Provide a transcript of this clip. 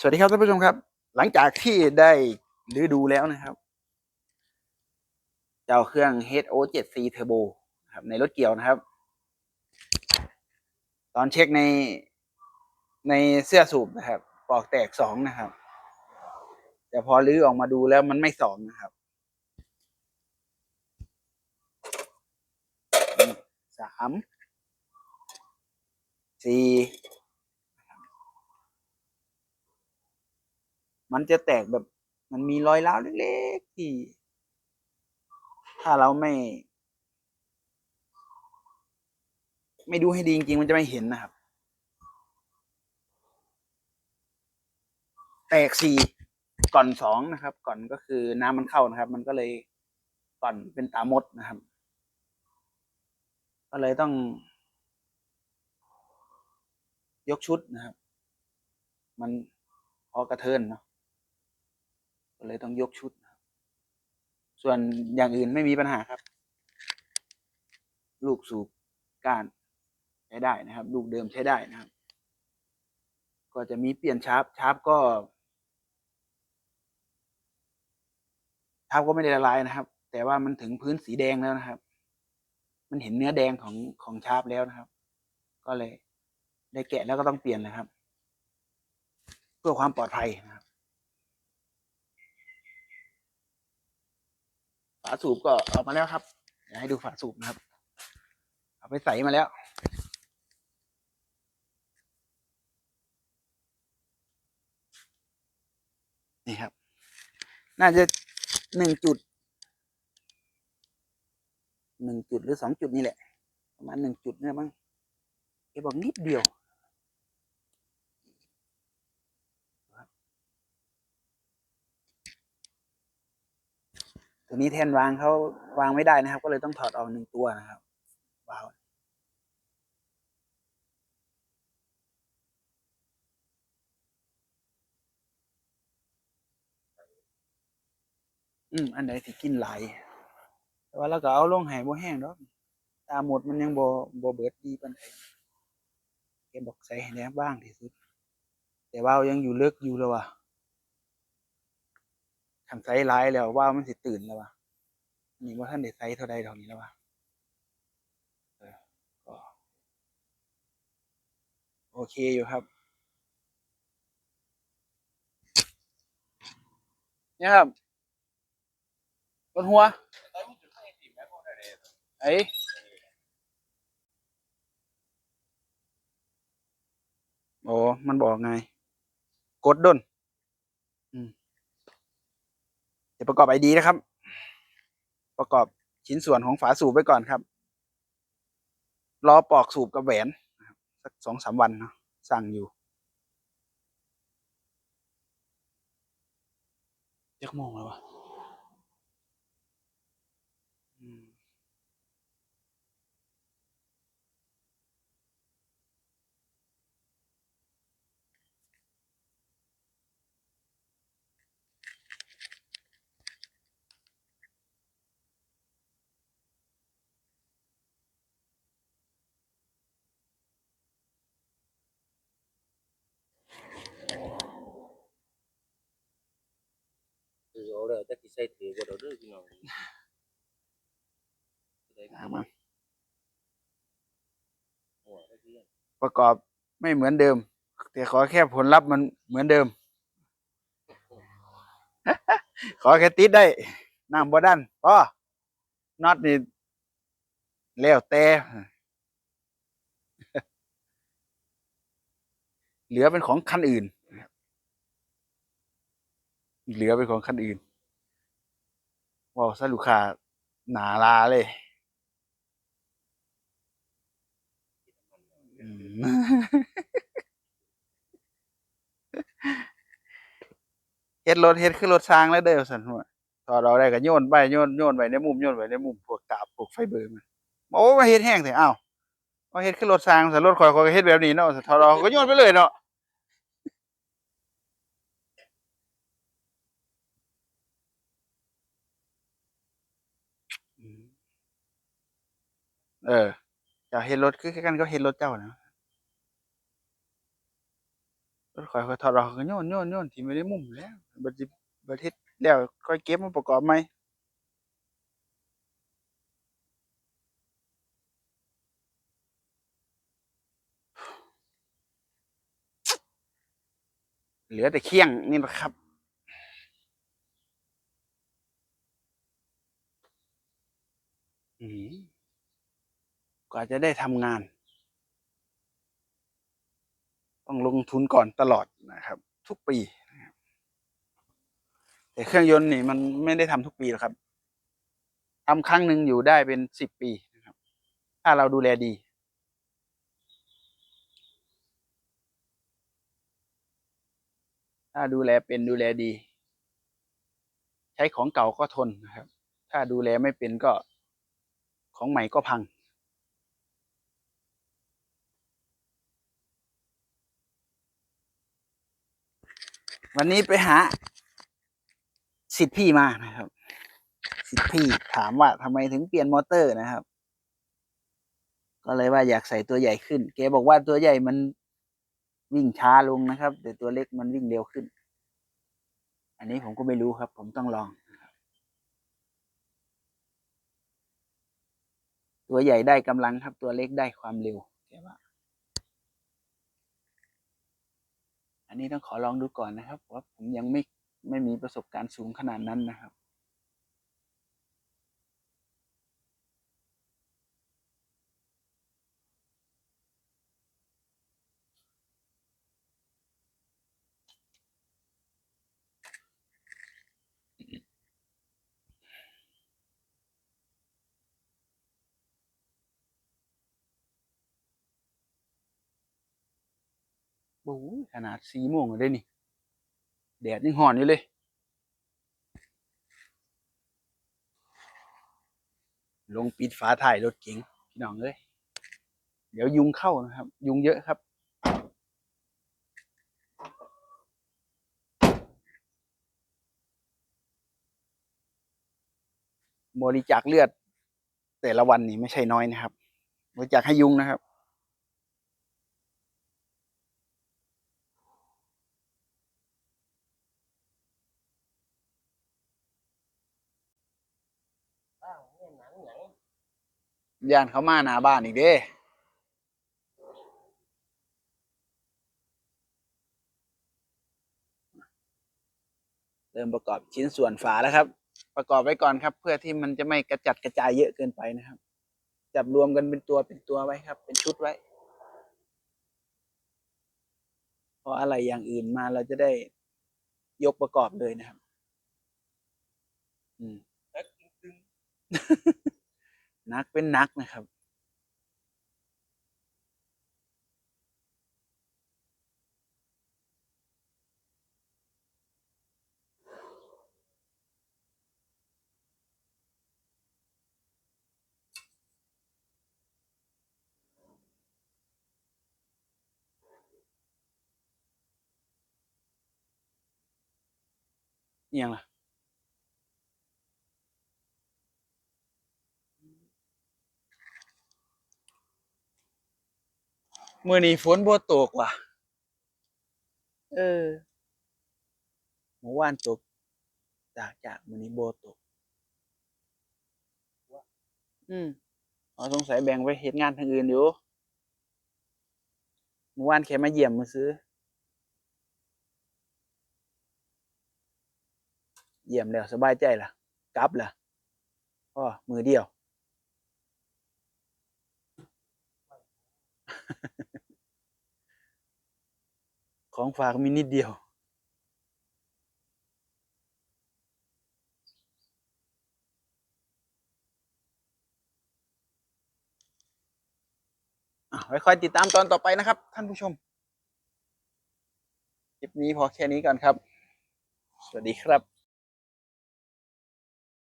สวัสดีครับท่านผู้ชมครับ หลังจากที่ได้รื้อดูแล้วนะครับ เจ้าเครื่อง HO7C Turbo ครับ ในรถเกี่ยวนะครับ ตอนเช็คในในเสื้อสูบนะครับปลอกแตกสองนะครับ แต่พอรื้อออกมาดูแล้วมันไม่สองนะครับสามสี่ มันจะแตกแบบ มันมีรอยร้าวเล็กๆที่ ถ้าเราไม่ ไม่ดูให้ดีจริงๆมันจะไม่เห็นนะครับ แตกสี่ก่อนสองนะครับ ก่อนก็คือน้ำมันเข้านะครับ มันก็เลยก่อนเป็นตามดนะครับ ก็เลยต้อง ยกชุดนะครับ มันพอกระเทินเนาะ เลยต้องยกชุด ส่วนอย่างอื่นไม่มีปัญหาครับ ลูกสูบกานใช้ได้นะครับ ลูกเดิมใช้ได้นะครับ ก็จะมีเปลี่ยนชาร์ปชาร์ปก็ชาร์ปก็ไม่ได้ละลายนะครับ แต่ว่ามันถึงพื้นสีแดงแล้วนะครับ มันเห็นเนื้อแดงของของชาร์ปแล้วนะครับ ก็เลย ได้แกะแล้วก็ต้องเปลี่ยนนะครับ เพื่อความปลอดภัยนะครับ ฝาสูบก็ออกมาแล้วครับเดี๋ยวให้ดูฝาสูบนะครับ เอาไปใส่มาแล้ว นี่ครับ น่าจะหนึ่งจุดหนึ่งจุดหรือสองจุดนี่แหละ ประมาณหนึ่งจุดเนี่ยมั้งแกบอกนิดเดียว ตัวนี้แทนวางเขาวางไม่ได้นะครับ ก็เลยต้องถอดออกหนึ่งตัวนะครับว้าวอืมอันไหนที่กินไหลแต่ว่าเราก็เอาลงหายบ่แห้งดอกตาหมดมันยังบ่บ่เบิดดีปานใดแกบอกใส่ให้แหนบบ้างที่สุด แต่ว่ายังอยู่เลิกอยู่แล้วว่ะ ทำไซส์หลายแล้วว่ามันสิตื่นแล้ววะนี่ว่าท่านได้ไซส์เท่าใดเท่านี้แล้ววะโอเคอยู่ครับเนี่ยครับบนหัวไอ้โอ้มันบอกไง กดดนอืม เดี๋ยวประกอบไอดีนะครับ ประกอบชิ้นส่วนของฝาสูบไว้ก่อนครับ รอปอกสูบกับแหวนนสักสองสามวันเนาะสั่งอยู่เจ็กโมงแล้ววะ แล้วจักสิใส่ถือบ่ดอกเด้อพี่น้องได้เอามาหัวได้เพื่อนประกอบไม่เหมือนเดิม แต่ขอแค่ผลลัพธ์มันเหมือนเดิม ขอแค่ติดได้น้ำบ่ดันพอน็อตนี่แล้วแต่ เหลือเป็นของคันอื่นเหลือเป็นของคันอื่น ว้าวสรุปค่าหนาลาเลยอืมเฮ็ดรถเฮ็ดคือรถช้างแล้วเด้อสันหัวถอดเราได้ก็โยนไปโยนโยนไว้ในมุมโยนไว้ในมุมพวกกาบพวกไฟเบอร์มันโอ้มาเฮ็ดแห้งเถอะอ้าวมาเฮ็ดคือรถช้างสันรถข่อยข่อยก็เฮ็ดแบบนี้เนาะถอดเราก็โยนไปเลยเนาะ เออเจ้าเฮ็ดรถคือกันก็เฮ็ดรถเจ้านะรถข่อยค่อยถอดออกก็โยนโยนโยนที่ไม่ได้มุมแล้วบัดสิบัดเฮ็ดแล้วค่อยเก็บมาประกอบใหม่เหลือแต่เคี่ยงนี่แหละครับอืม กว่าจะได้ทำงาน ต้องลงทุนก่อนตลอดนะครับ ทุกปีนะครับแต่เครื่องยนต์นี่มันไม่ได้ทำทุกปีหรอกครับทำครั้งหนึ่งอยู่ได้เป็นสิบปีนะครับ ถ้าเราดูแลดีถ้าดูแลเป็นดูแลดี ใช้ของเก่าก็ทนนะครับ ถ้าดูแลไม่เป็นก็ของใหม่ก็พัง วันนี้ไปหาสิทธิ์พี่มานะครับ สิทธิ์พี่ถามว่าทำไมถึงเปลี่ยนมอเตอร์นะครับ ก็เลยว่าอยากใส่ตัวใหญ่ขึ้นแกบอกว่าตัวใหญ่มันวิ่งช้าลงนะครับ แต่ตัวเล็กมันวิ่งเร็วขึ้น อันนี้ผมก็ไม่รู้ครับ ผมต้องลองตัวใหญ่ได้กำลังครับ ตัวเล็กได้ความเร็วแกว่า อันนี้ต้องขอลองดูก่อนนะครับว่าผมยังไม่ไม่มีประสบการณ์สูงขนาดนั้นนะครับ โอ้ยขนาดสี่โมงเลยนี่ แดดยังห่อนอยู่เลย ลงปิดฝาถ่ายรถเก๋งพี่น้องเอ้ยเดี๋ยวยุงเข้านะครับ ยุงเยอะครับบริจาคเลือด แต่ละวันนี่ไม่ใช่น้อยนะครับ บริจาคให้ยุงนะครับ อ้าวเนี่ยหนังหนัง ย่านเขามาหน้าบ้านอีกเด้เริ่มประกอบชิ้นส่วนฝาแล้วครับ ประกอบไว้ก่อนครับ เพื่อที่มันจะไม่กระจัดกระจายเยอะเกินไปนะครับ จับรวมกันเป็นตัวเป็นตัวไว้ครับ เป็นชุดไว้พออะไรอย่างอื่นมาเราจะได้ยกประกอบเลยนะครับ อืม นักเป็นนักนะครับเอียงล่ะ มื่อนี้ฝนบ่ตกว่ะ เออเมื่อวานตก จากจากมื่อนี้บ่ตก อืมอ๋อสงสัยแบ่งไปเฮ็ดงานทางอื่นอยู่เมื่อวานแค่มาเยี่ยมมาซื้อ เยี่ยมแล้วสบายใจล่ะ กลับล่ะพ่อมือเดียว ของฝากมีนิดเดียวอะไว้คอยติดตามตอนต่อไปนะครับ ท่านผู้ชม คลิปนี้พอแค่นี้ก่อนครับ สวัสดีครับ